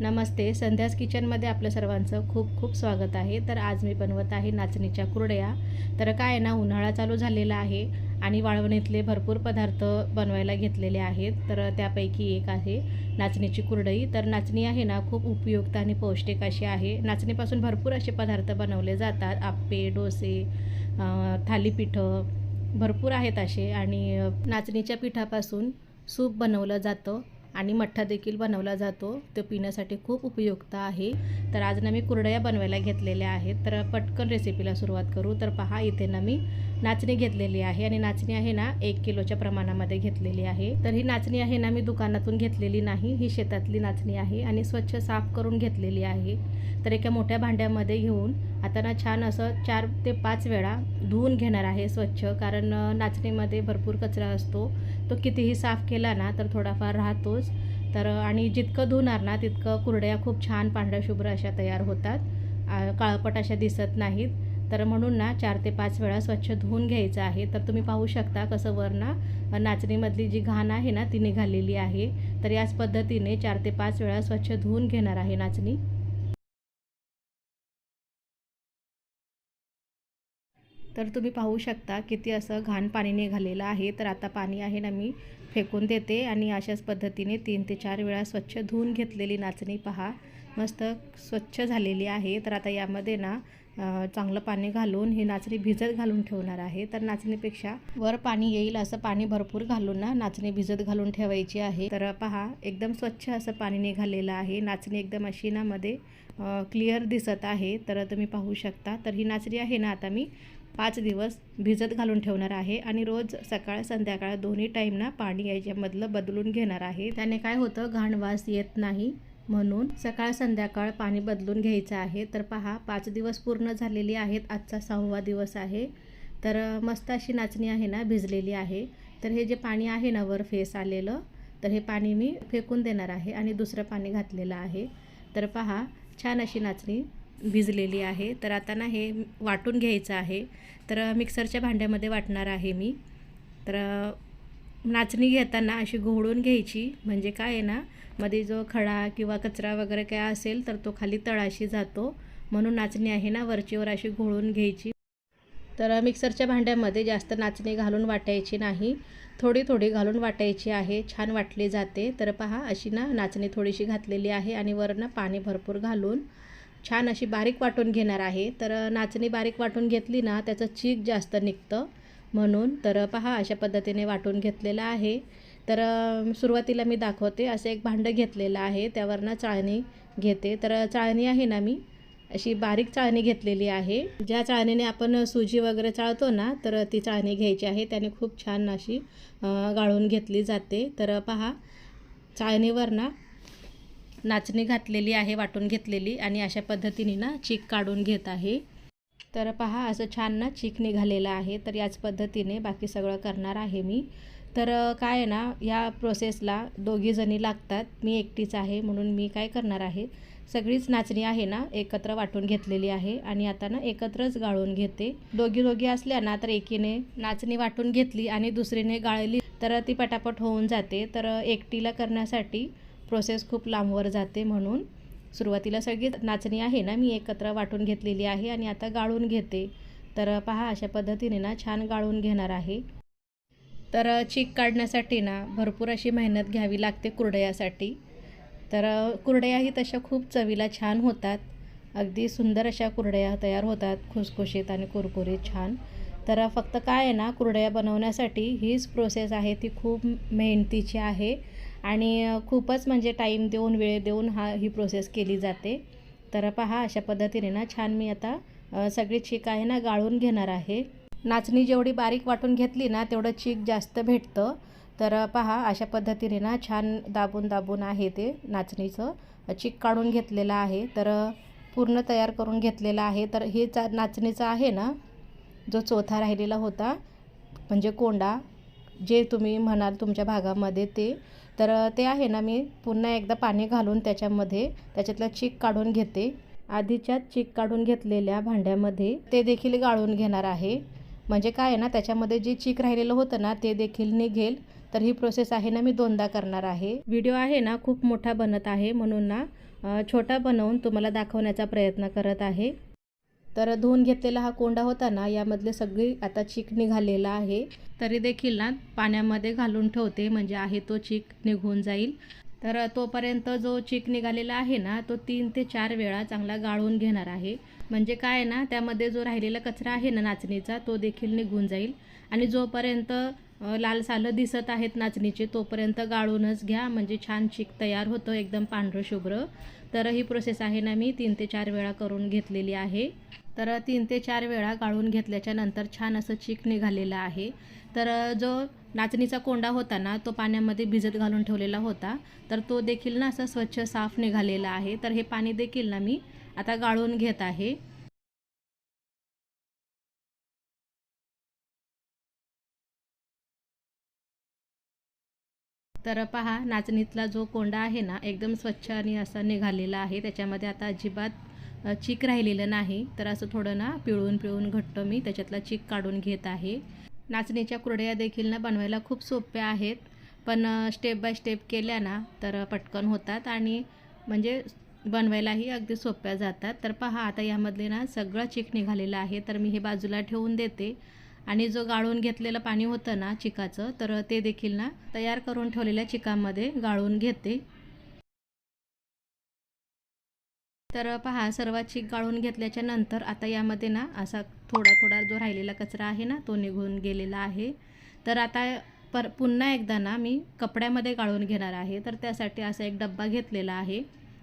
नमस्ते. संध्यास किचनमध्ये आपलं सर्वांचं खूप खूप स्वागत आहे. तर आज मी बनवत आहे नाचणीच्या कुरड्या. तर काय आहे ना उन्हाळा चालू झालेला आहे आणि वाळवणीतले भरपूर पदार्थ बनवायला घेतलेले आहेत. तर त्यापैकी एक आहे नाचणीची कुरडई. तर नाचणी आहे ना खूप उपयुक्त आणि पौष्टिक अशी आहे. नाचणीपासून भरपूर असे पदार्थ बनवले जातात. आप्पे डोसे थालीपीठं भरपूर आहेत असे. आणि नाचणीच्या पिठापासून सूप बनवलं जातं. आणि मठ्ठा देखील बनवला जातो. तो पिण्यासाठी खूप उपयुक्त आहे. तर आज ना मी कुरडया बनवायला घेतलेल्या आहेत. तर पटकन रेसिपीला सुरुवात करू. तर पहा इथे ना मी नाचणी घेतलेली आहे आणि नाचणी आहे ना एक किलोच्या प्रमाणामध्ये घेतलेली आहे. तर ही नाचणी आहे ना मी दुकानातून घेतलेली नाही. ही शेतातली नाचणी आहे आणि स्वच्छ साफ करून घेतलेली आहे. तर एका मोठ्या भांड्यामध्ये घेऊन आता ना छान असं चार ते पाच वेळा धुवून घेणार आहे स्वच्छ. कारण नाचणीमध्ये भरपूर कचरा असतो. तो कितीही साफ केला ना तर थोडाफार राहतोच. तर आणि जितकं धुणार ना तितकं कुरड्या खूप छान पांढऱ्या शुभ्र अशा तयार होतात. काळपट अशा दिसत नाहीत. तर म्हणून ना चार ते पाच वेळा स्वच्छ धुवून घ्यायचं आहे. तर तुम्ही पाहू शकता कसं वर ना नाचणीमधली जी घाण आहे ना ती निघालेली आहे. तर याच पद्धतीने चार ते पाच वेळा स्वच्छ धुवून घेणार आहे नाचणी. तर तुम्ही पाहू शकता किती असं घाण पाणी निघालेलं आहे. तर आता पाणी आहे ना मी फेकून देते आणि अशाच पद्धतीने तीन ते चार वेळा स्वच्छ धुवून घेतलेली नाचणी पहा. मस्त स्वच्छ झालेली आहे. तर आता यामध्ये ना चांगलं पाणी घालून ही नाचणी भिजत घालून ठेवणार आहे. तर नाचणीपेक्षा वर पाणी येईल असं पाणी भरपूर घालून ना नाचणी भिजत घालून ठेवायची आहे. तर पहा एकदम स्वच्छ असं पाणी निघालेलं आहे. नाचणी एकदम अशी ना मध्ये क्लिअर दिसत आहे. तर तुम्ही पाहू शकता. तर ही नाचणी आहे ना आता मी पाच दिवस भिजत घालून ठेवणार आहे आणि रोज सकाळ संध्याकाळ दोन्ही टाईमना पाणी याच्यामधलं बदलून घेणार आहे. त्याने काय होतं? घाण वास येत नाही म्हणून सकाळ संध्याकाळ पाणी बदलून घ्यायचं आहे. तर पहा पाच दिवस पूर्ण झालेली आहेत. आजचा सहावा दिवस आहे. तर मस्त अशी नाचणी आहे ना भिजलेली आहे. तर हे जे पाणी आहे ना वर फेस आलेलं तर हे पाणी मी फेकून देणार आहे आणि दुसरं पाणी घातलेलं आहे. तर पहा छान अशी नाचणी भिजलेली आहे. तर आता ना हे वाटून घ्यायचं आहे. तर मिक्सरच्या भांड्यामध्ये वाटणार आहे मी. तर नाचणी घेताना अशी घोळून घ्यायची. म्हणजे काय आहे ना मध्ये जो खडा किंवा कचरा वगैरे काय असेल तर तो खाली तळाशी जातो. म्हणून नाचणी आहे ना वरचीवर अशी घोळून घ्यायची. तर मिक्सरच्या भांड्यामध्ये जास्त नाचणी घालून वाटायची नाही. थोडी थोडी घालून वाटायची आहे. छान वाटली जाते. तर पहा अशी ना नाचणी थोडीशी घातलेली आहे आणि वरनं पाणी भरपूर घालून छान अशी बारीक वाटून घेणार आहे. तर नाचणी बारीक वाटून घेतली ना त्याचं चीक जास्त निघतं. म्हणून तर पहा अशा पद्धतीने वाटून घेतलेलं आहे. तर सुरुवातीला मी दाखवते. असं एक भांडं घेतलेलं आहे. त्यावर ना चाळणी घेते. तर चाळणी आहे ना मी अशी बारीक चाळणी घेतलेली आहे. ज्या चाळणीने आपण सुजी वगैरे चाळतो ना तर ती चाळणी घ्यायची आहे. त्याने खूप छान अशी गाळून घेतली जाते. तर पहा चाळणीवर ना नाचणी घातलेली आहे वाटून घेतलेली आणि अशा पद्धतीने ना चीक काढून घेत आहे. तर पहा असं छान ना चीक निघालेलं आहे. तर याच पद्धतीने बाकी सगळं करणार आहे मी. तर काय आहे ना या प्रोसेसला दोघीजणी लागतात. मी एकटीच आहे म्हणून मी काय करणार आहे? सगळीच नाचणी आहे ना एकत्र वाटून घेतलेली आहे आणि आता ना एकत्रच गाळून घेते. दोघी दोघी असल्या ना तर एकीने नाचणी वाटून घेतली आणि दुसरीने गाळली तर ती पटापट होऊन जाते. तर एकटीला करण्यासाठी प्रोसेस खूप लांबवर जाते म्हणून सुरुवातीला सगळी नाचणी आहे ना मी एकत्र वाटून घेतलेली आहे आणि आता गाळून घेते. तर पहा अशा पद्धतीने ना छान गाळून घेणार आहे. तर चीक काढण्यासाठी ना भरपूर अशी मेहनत घ्यावी लागते कुरडयासाठी. तर कुरडयाही तशा खूप चवीला छान होतात. अगदी सुंदर अशा कुरडया तयार होतात खुसखुशीत आणि कुरकुरीत छान. तर फक्त काय आहे ना कुरडया बनवण्यासाठी हीच प्रोसेस आहे ती खूप मेहनतीची आहे. आणि खूपच म्हणजे टाईम देऊन वेळ देऊन हा ही प्रोसेस केली जाते. तर पहा अशा पद्धतीने ना छान मी आता सगळी चीक आहे ना गाळून घेणार आहे. नाचणी जेवढी बारीक वाटून घेतली ना तेवढं चीक जास्त भेटतं. तर पहा अशा पद्धतीने ना छान दाबून दाबून आहे ते नाचणीचं. चीक काढून घेतलेलं आहे. तर पूर्ण तयार करून घेतलेलं आहे. तर हे चा नाचणीचं आहे ना जो चौथा राहिलेला होता म्हणजे कोंडा जे तुम्ही म्हणाल तुमच्या भागामध्ये ते तर ते आहे ना मी पुन्हा एकदा पाणी घालून त्याच्यामध्ये त्याच्यातला चीक काढून घेते. आधीच्याच चीक काढून घेतलेल्या भांड्यामध्ये ते देखील गाळून घेणार आहे. म्हणजे काय आहे ना त्याच्यामध्ये जे चीक राहिलेलं होतं ना ते देखील निघेल. तर ही प्रोसेस आहे ना मी दोनदा करणार आहे. व्हिडिओ आहे ना खूप मोठा बनत आहे म्हणून ना छोटा बनवून तुम्हाला दाखवण्याचा प्रयत्न करत आहे. तर धुवून घेतलेला हा कोंडा होता ना यामधले सगळी आता चीक निघालेला आहे. तरी देखील ना पाण्यामध्ये घालून ठेवते म्हणजे आहे तो चीक निघून जाईल. तर तोपर्यंत जो चीक निघालेला आहे ना तो तीन ते चार वेळा चांगला गाळून घेणार आहे. म्हणजे काय आहे ना त्यामध्ये जो राहिलेला कचरा आहे ना नाचणीचा तो देखील निघून जाईल. आणि जोपर्यंत लालसालं लाल सालं दिसत आहेत नाचणीचे तोपर्यंत गाळूनच घ्या. म्हणजे छान चीक तयार होतं एकदम पांढरं शुभ्र. तर ही प्रोसेस आहे ना मी तीन ते चार वेळा करून घेतलेली आहे. तर तीन ते चार वेळा गाळून घेतल्याच्या नंतर छान असं चीक निघालेलं आहे. तर जो नाचणीचा कोंडा होता ना तो पाण्यामध्ये भिजत घालून ठेवलेला होता. तर तो देखील ना असं स्वच्छ साफ निघालेला आहे. तर हे पाणी देखील ना मी आता गाळून घेत आहे. तर पहा नाचणीतला जो कोंडा आहे ना एकदम स्वच्छ आणि असा निघालेला आहे. त्याच्यामध्ये आता अजिबात चीक राहिलेलं नाही. तर असं थोडं ना पिळून पिळून घट्ट मी त्याच्यातला चीक काढून घेत आहे. नाचणीच्या कुरड्या देखील ना बनवायला खूप सोप्या आहेत. पण स्टेप बाय स्टेप केल्या ना तर पटकन होतात आणि म्हणजे बनवायलाही अगदी सोप्या जातात. तर पहा आता यामधले ना सगळं चीक निघालेलं आहे. तर मी हे बाजूला ठेवून देते. आणि जो गाळून घेतलेलं पाणी होतं ना चिकाचं तर ते देखील ना तयार करून ठेवलेल्या चिकामध्ये गाळून घेते. तर पहा सर्व चीक गाळून घेतल्याच्या नंतर आता यामध्ये ना असा थोडा थोडा जो राहिलेला कचरा आहे ना तो निघून गेलेला आहे. तर आता पर पुन्हा एकदा ना मी कपड्यामध्ये गाळून घेणार आहे. तर त्यासाठी असा एक डब्बा घेतलेला आहे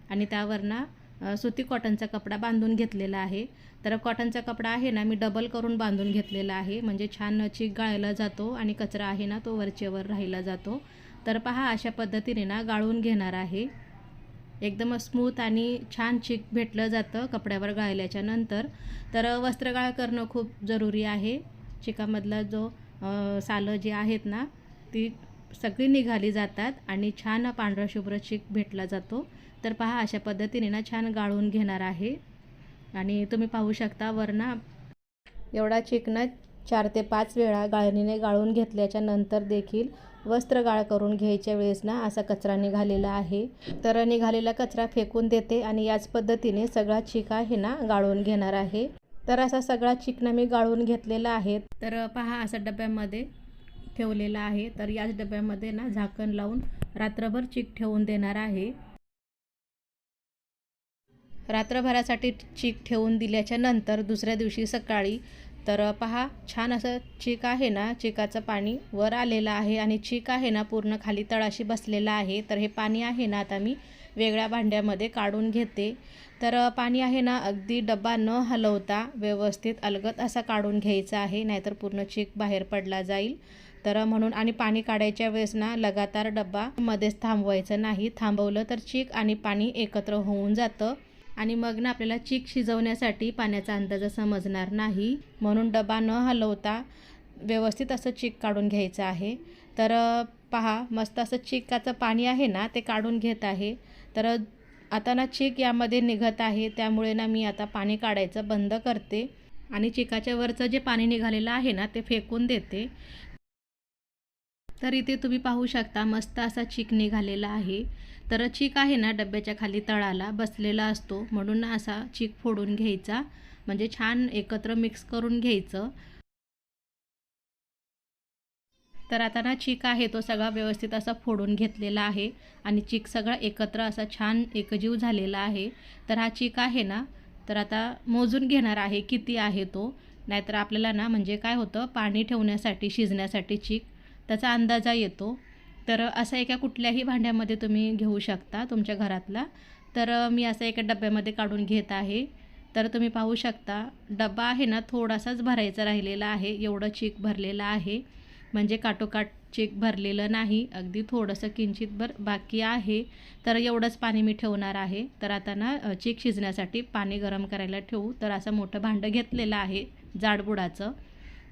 आणि त्यावर ना सुती कॉटनचा कपडा बांधून घेतलेला आहे. तर कॉटनचा कपडा आहे ना मी डबल करून बांधून घेतलेला आहे. म्हणजे छान चीक गाळला जातो आणि कचरा आहे ना तो वरचेवर राहिला जातो. तर पहा अशा पद्धतीने ना गाळून घेणार आहे. एकदम स्मूथ आणि छान चीक भेटलं जातं कपड्यावर गाळल्याच्या नंतर. तर वस्त्रगाळ करणं खूप जरुरी आहे. चिकामधला जो सालं जे आहेत ना ती सगळी निघाली जातात आणि छान पांढरा शुभ्र चीक भेटला जातो. तर पहा अशा पद्धतीने ना छान गाळून घेणार आहे. आणि तुम्ही पाहू शकता वरना एवढा चीक ना चार ते पाच वेळा गाळणीने गाळून घेतल्याच्या नंतर देखील वस्त्र गाळ करून घ्यायच्या वेळेस ना असा कचरा निघालेला आहे. तर निघालेला कचरा फेकून देते आणि याच पद्धतीने सगळा चीक आहे ना गाळून घेणार आहे. तर असा सगळा चिकना मी गाळून घेतलेला आहे. तर पहा असा डब्यामध्ये ठेवलेला आहे. तर याच डब्यामध्ये ना झाकण लावून रात्रभर चीक ठेवून देणार आहे. रात्रभरासाठी चीक ठेवून दिल्याच्या नंतर दुसऱ्या दिवशी सकाळी तर पहा छान असं चीक आहे ना चिकाचं पाणी वर आलेलं आहे आणि चीक आहे ना पूर्ण खाली तळाशी बसलेलं आहे. तर हे पाणी आहे ना आता मी वेगळ्या भांड्यामध्ये काढून घेते. तर पाणी आहे ना अगदी डब्बा न हलवता व्यवस्थित अलगत असा काढून घ्यायचा आहे नाहीतर पूर्ण चीक बाहेर पडला जाईल. तर म्हणून आणि पाणी काढायच्या वेळेस ना लगातार डब्बा मध्येच थांबवायचं नाही. थांबवलं तर चीक आणि पाणी एकत्र होऊन जातं. आणि मग ना आपल्याला चीक शिजवण्यासाठी पाण्याचा अंदाज समजणार नाही. म्हणून डबा न हलवता व्यवस्थित असं चीक काढून घ्यायचं आहे. तर पहा मस्त असं चिकाचं पाणी आहे ना ते काढून घेत आहे. तर आता ना चीक यामध्ये निघत आहे त्यामुळे ना मी आता पाणी काढायचं बंद करते. आणि चिकाच्या वरचं जे पाणी निघालेलं आहे ना ते फेकून देते. तर इथे तुम्ही पाहू शकता मस्त असा चीक निघालेला आहे. तर चीक आहे ना डब्याच्या खाली तळाला बसलेला असतो. म्हणून असा चीक फोडून घ्यायचा. म्हणजे छान एकत्र मिक्स करून घ्यायचं. तर आता ना चीक आहे तो सगळा व्यवस्थित असा फोडून घेतलेला आहे. आणि चीक सगळा एकत्र असा छान एकजीव झालेला आहे. तर हा चीक आहे ना तर आता मोजून घेणार आहे किती आहे तो. नाहीतर आपल्याला ना म्हणजे काय होतं पाणी ठेवण्यासाठी शिजण्यासाठी चीक त्याचा अंदाजा येतो. तर असा एका कुठल्याही भांड्यामध्ये तुम्ही घेऊ शकता तुमच्या घरातला. तर मी असं एका डब्यामध्ये काढून घेत आहे. तर तुम्ही पाहू शकता डबा आहे ना थोडासाच भरायचा राहिलेला आहे. एवढं चीक भरलेलं आहे. म्हणजे काटोकाट चीक भरलेलं नाही. अगदी थोडंसं किंचित भर बाकी आहे. तर एवढंच पाणी मी ठेवणार आहे. तर आता ना चीक शिजण्यासाठी पाणी गरम करायला ठेवू. तर असं मोठं भांडं घेतलेलं आहे जाडबुडाचं.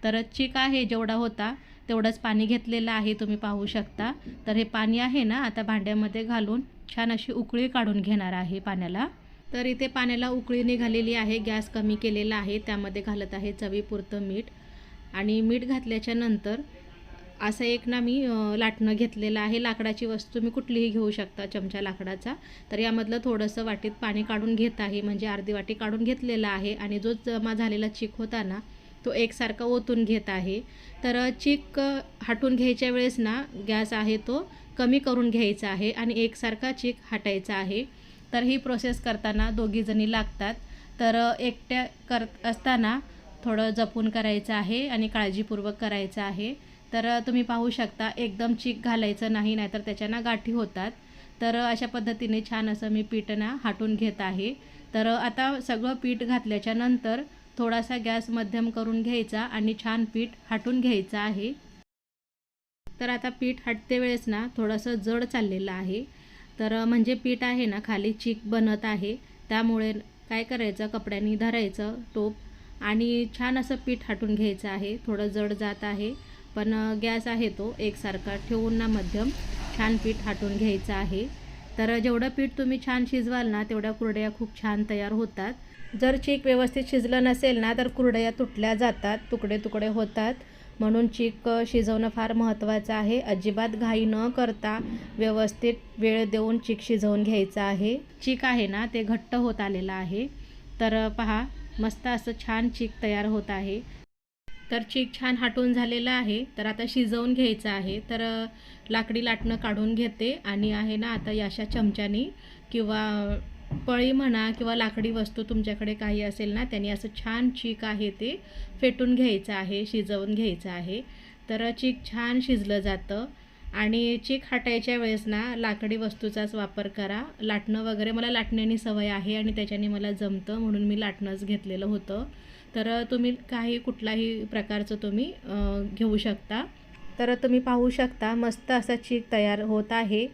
तर चीक आहे जेवढा होता तेवढंच पाणी घेतलेलं आहे तुम्ही पाहू शकता. तर हे पाणी आहे ना आता भांड्यामध्ये घालून छान अशी उकळी काढून घेणार आहे पाण्याला. तर इथे पाण्याला उकळी निघालेली आहे गॅस कमी केलेला आहे त्यामध्ये घालत आहे चवीपुरतं मीठ. आणि मीठ घातल्याच्या नंतर असं एक ना मी लाटणं घेतलेलं आहे. लाकडाची वस्तू तुम्ही कुठलीही घेऊ शकता चमचा लाकडाचा. तर यामधलं थोडंसं वाटीत पाणी काढून घेत आहे म्हणजे अर्धी वाटी काढून घेतलेलं आहे. आणि जो जमा झालेला चिक होता ना तो एकसारखा ओतून घेत आहे. तर चिक हाटून घ्यायच्या वेळेस ना गॅस आहे तो कमी करून घ्यायचा आहे आणि एकसारखा चिक हाटायचा आहे. तर ही प्रोसेस करताना दोघीजणी लागतात. तर एकट्या करत असताना थोडं जपून करायचं आहे आणि काळजीपूर्वक करायचं आहे. तर तुम्ही पाहू शकता एकदम चीक घालायचं नाही नाहीतर त्याच्यानं गाठी होतात. तर अशा पद्धतीने छान असं मी पीठ ना हाटून घेत आहे. तर आता सगळं पीठ घातल्याच्या नंतर थोडासा गॅस मध्यम करून घ्यायचा आणि छान पीठ हाटून घ्यायचं आहे. तर आता पीठ हटते वेळेस ना थोडंसं जड चाललेलं आहे. तर म्हणजे पीठ आहे ना खाली चीक बनत आहे. त्यामुळे काय करायचं? कपड्यांनी धरायचं टोप आणि छान असं पीठ हाटून घ्यायचं आहे. थोडं जड जात आहे पण गॅस आहे तो एकसारखा ठेवून ना मध्यम छान पीठ हाटून घ्यायचं आहे. तर जेवढं पीठ तुम्ही छान शिजवाल ना तेवढ्या कुरड्या खूप छान तयार होतात. जर चीक व्यवस्थित शिजलं नसेल ना तर कुरडया तुटल्या जातात तुकडे तुकडे होतात. म्हणून चीक शिजवणं फार महत्त्वाचं आहे. अजिबात घाई न करता व्यवस्थित वेळ देऊन चीक शिजवून घ्यायचं आहे. चीक आहे ना ते घट्ट होत आलेलं आहे. तर पहा मस्त असं छान चीक तयार होत आहे. तर चीक छान हाटून झालेलं आहे. तर आता शिजवून घ्यायचं आहे. तर लाकडी लाटणं काढून घेते. आणि आहे ना आता याशा चमच्यानी किंवा पळी म्हणा किंवा लाकडी वस्तू तुमच्याकडे काही असेल ना त्यांनी असं छान चीक आहे ते फेटून घ्यायचं आहे शिजवून घ्यायचं आहे. तर चीक छान शिजलं जातं आणि चीक हटायच्या वेळेस ना लाकडी वस्तूचाच वापर करा. लाटणं वगैरे मला लाटण्यानी सवय आहे आणि त्याच्याने मला जमतं म्हणून मी लाटणंच घेतलेलं होतं. तर तुम्ही काही कुठलाही प्रकारचं तुम्ही घेऊ शकता. तर तुम्ही पाहू शकता मस्त असा चीक तयार होत आहे.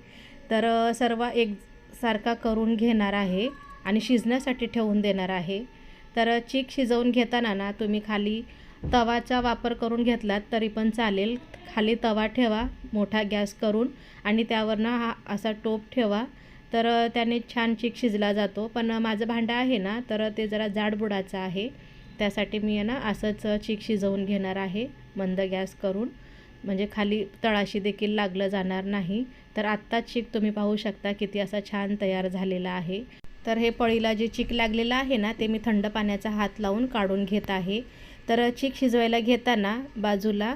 तर सर्व एक सारखा करून घेणार आहे आणि शिजण्यासाठी ठेवून देणार आहे. तर चीक शिजवून घेताना ना तुम्ही खाली तवाचा वापर करून घेतलात तरी पण चालेल. खाली तवा ठेवा मोठा गॅस करून आणि त्यावर ना हा असा टोप ठेवा. तर त्याने छान चीक शिजला जातो. पण माझं भांडं आहे ना तर ते जरा जाडबुडाचं आहे. त्यासाठी मी आहे ना असंच चीक शिजवून घेणार आहे. मंद गॅस करून. म्हणजे खाली तळाशी देखील लागलं जाणार नाही. तर आत्ताच चीक तुम्ही पाहू शकता किती असा छान तयार झालेला आहे. तर हे पळीला जे चीक लागलेलं आहे ना ते मी थंड पाण्याचा हात लावून काढून घेत आहे. तर चीक शिजवायला घेताना बाजूला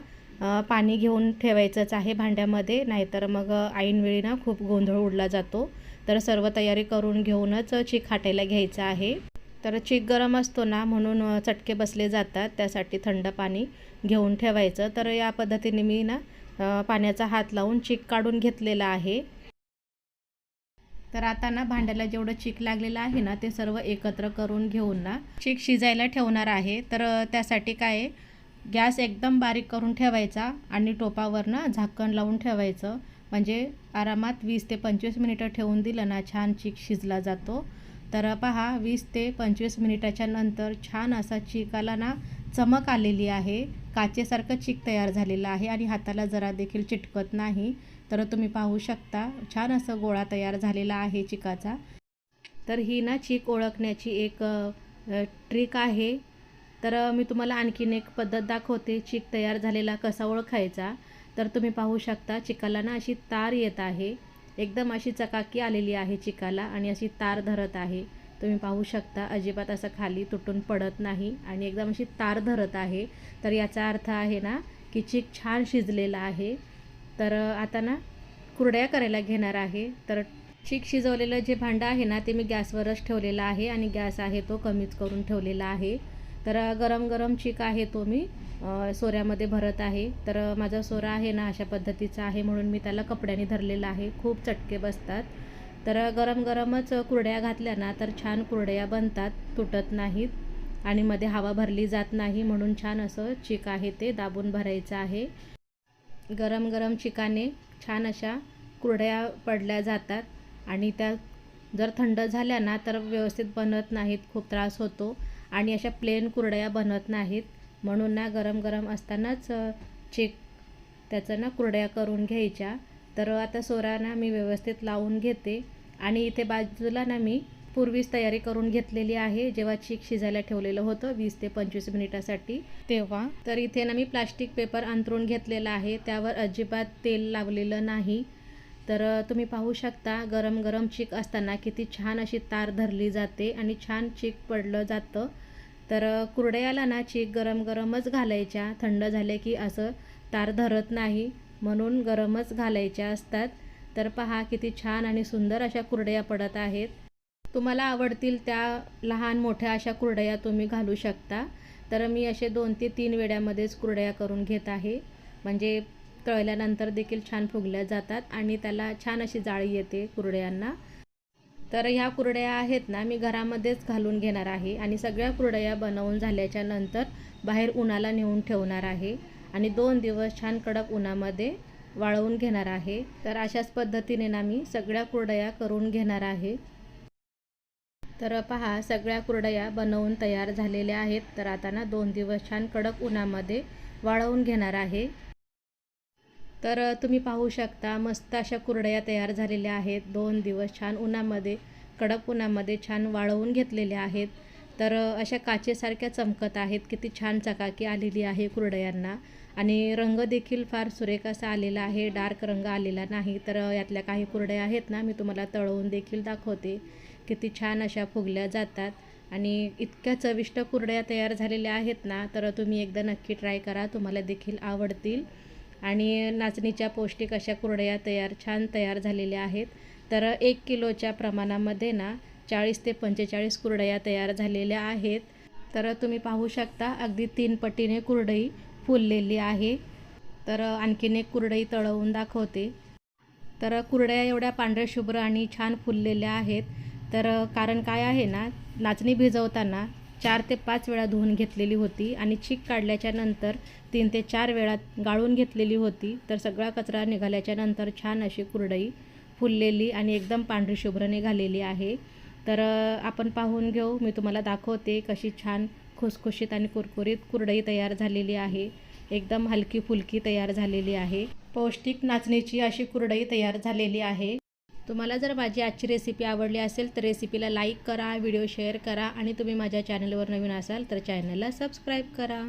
पाणी घेऊन ठेवायचंच आहे भांड्यामध्ये नाहीतर मग ऐनवेळी ना खूप गोंधळ उडला जातो. तर सर्व तयारी करून घेऊनच चीक हाटायला घ्यायचं आहे. तर चीक गरम असतो ना म्हणून चटके बसले जातात त्यासाठी थंड पाणी घेऊन ठेवायचं. तर या पद्धतीने मी ना पाण्याचा हात लावून चीक काढून घेतलेला आहे. तर आता ना भांड्याला जेवढं चीक लागलेलं आहे ना ते सर्व एकत्र करून घेऊन ना चीक शिजायला ठेवणार आहे. तर त्यासाठी काय गॅस एकदम बारीक करून ठेवायचा आणि टोपावर ना झाकण लावून ठेवायचं. म्हणजे आरामात वीस ते पंचवीस मिनिटं ठेवून दिलं ना छान चीक शिजला जातो. तर पहा वीस ते पंचवीस मिनिटाच्या नंतर छान असा चिकाला ना चमक आलेली आहे. काचेसारखं चीक तयार झालेलं आहे आणि हाताला जरा देखील चिटकत नाही. तर तुम्ही पाहू शकता छान असं गोळा तयार झालेला आहे चिकाचा. तर ही ना चीक ओळखण्याची एक ट्रिक आहे. तर मी तुम्हाला आणखीन एक पद्धत दाखवते चीक तयार झालेला कसा ओळखायचा. तर तुम्ही पाहू शकता चिकाला ना अशी तार येत आहे. एकदम अशी चकाकी आलेली आहे चिकाला आणि अशी तार धरत आहे. तुम्ही पाहू शकता अजिबात असं खाली तुटून पडत नाही आणि एकदम अशी तार धरत आहे. तर याचा अर्थ आहे ना की चीक छान शिजलेला आहे. तर आता ना कुरड्या करायला घेणार आहे. तर चीक शिजवलेलं जे भांडं आहे ना ते मी गॅसवरच ठेवलेलं आहे आणि गॅस आहे तो कमीच करून ठेवलेला आहे. तर गरम गरम चीक आहे तो मी सोऱ्यामध्ये भरत आहे. तर माझा सोरा आहे ना अशा पद्धतीचा आहे म्हणून मी त्याला कपड्याने धरलेला आहे. खूप चटके बसतात. तर गरम गरमच कुरड्या घातल्या ना तर छान कुरड्या बनतात तुटत नाहीत. आणि मध्ये हवा भरली जात नाही म्हणून छान असं चिक आहे ते दाबून भरायचं आहे. गरम गरम चिकाने छान अशा कुरड्या पडल्या जातात. आणि त्या जर थंड झाल्या ना तर व्यवस्थित बनत नाहीत खूप त्रास होतो. आणि अशा प्लेन कुरड्या बनत नाहीत. म्हणून ना गरम गरम असतानाच चिक त्याचं ना कुरड्या करून घ्यायच्या. तर आता सोरा ना मी व्यवस्थित लावून घेते. आणि इथे बाजूला ना मी पूर्वीच तयारी करून घेतलेली आहे. जेव्हा चीक शिजायला ठेवलेलं होतं वीस ते पंचवीस मिनिटासाठी तेव्हा. तर इथे ना मी प्लास्टिक पेपर अंतरून घेतलेला आहे. त्यावर अजिबात तेल लावलेलं नाही. तर तुम्ही पाहू शकता गरम गरम चीक असताना किती छान अशी तार धरली जाते आणि छान चीक पडलं जातं. तर कुरड्याला कुरडयाला ना चीक गरम गरमच घालायच्या. थंड झाले की असं तार धरत नाही. म्हणून गरमच घालायच्या असतात. तर पहा किती छान आणि सुंदर अशा कुरडया पडत आहेत. तुम्हाला आवडतील त्या लहान मोठ्या अशा कुरडया तुम्ही घालू शकता. तर मी असे दोन ते तीन वेड्यामध्येच कुरडया करून घेत आहे. म्हणजे तळल्यानंतर देखील छान फुगल्या जातात आणि त्याला छान अशी जाळी येते कुरडयांना. तर ह्या कुरडया आहेत ना मी घरामध्येच घालून घेणार आहे आणि सगळ्या कुरडया बनवून झाल्याच्यानंतर बाहेर उन्हाला नेऊन ठेवणार आहे. आणि दोन दिवस छान कडक उन्हामध्ये वाळवून घेणार आहे. तर अशाच पद्धतीने ना मी सगळ्या कुरडया करून घेणार आहे. तर पहा सगळ्या कुरडया बनवून तयार झालेल्या आहेत. तर आता ना दोन दिवस छान कडक उन्हामध्ये वाळवून घेणार आहे. तर तुम्ही पाहू शकता मस्त अशा कुरडया तयार झालेल्या आहेत. दोन दिवस छान उन्हामध्ये कडक उन्हामध्ये छान वाळवून घेतलेल्या आहेत. तर अशा काचेसारख्या चमकत आहेत. किती छान चकाकी आलेली आहे कुरडयांना. आणि रंग देखील फार सुरेख असा आलेला आहे. डार्क रंग आलेला नाही. तर यातल्या काही कुरड्या आहेत ना मी तुम्हाला तळवून देखील दाखवते. किती छान अशा फुगल्या जातात. आणि इतक्या चविष्ट कुरड्या तयार झालेल्या आहेत ना तर तुम्ही एकदा नक्की ट्राय करा. तुम्हाला देखील आवडतील. आणि नाचणीच्या पौष्टिक अशा कुरड्या तयार छान तयार झालेल्या आहेत. तर एक किलोच्या प्रमाणामध्ये ना चाळीस ते पंचेचाळीस कुरडया तयार झालेल्या आहेत. तर तुम्ही पाहू शकता अगदी तीन पटीने कुरडई फुललेली आहे. तर आणखीन एक कुरडई तळवून दाखवते. तर कुरड्या एवढ्या पांढऱ्या शुभ्र आणि छान फुललेल्या आहेत. तर कारण काय आहे ना नाचणी भिजवताना चार ते पाच वेळा धुवून घेतलेली होती आणि चीक काढल्याच्या नंतर तीन ते चार वेळा गाळून घेतलेली होती. तर सगळा कचरा निघाल्याच्या नंतर छान अशी कुरडई फुललेली आणि एकदम पांढरी शुभ्र निघालेली आहे. तर आपण पाहून घेऊ. मी तुम्हाला दाखवते कशी छान खुसखुशीत आणि कुरकुरीत कुरडई तयार झालेली आहे. एकदम हलकी फुलकी तयार झालेली आहे. पौष्टिक नाचणीची अशी कुरडई तयार झालेली आहे. तुम्हाला जर माझी आजची रेसिपी आवडली असेल तर रेसिपीला लाईक करा व्हिडिओ शेअर करा आणि तुम्ही माझ्या चॅनलवर नवीन असाल तर चॅनलला सबस्क्राईब करा.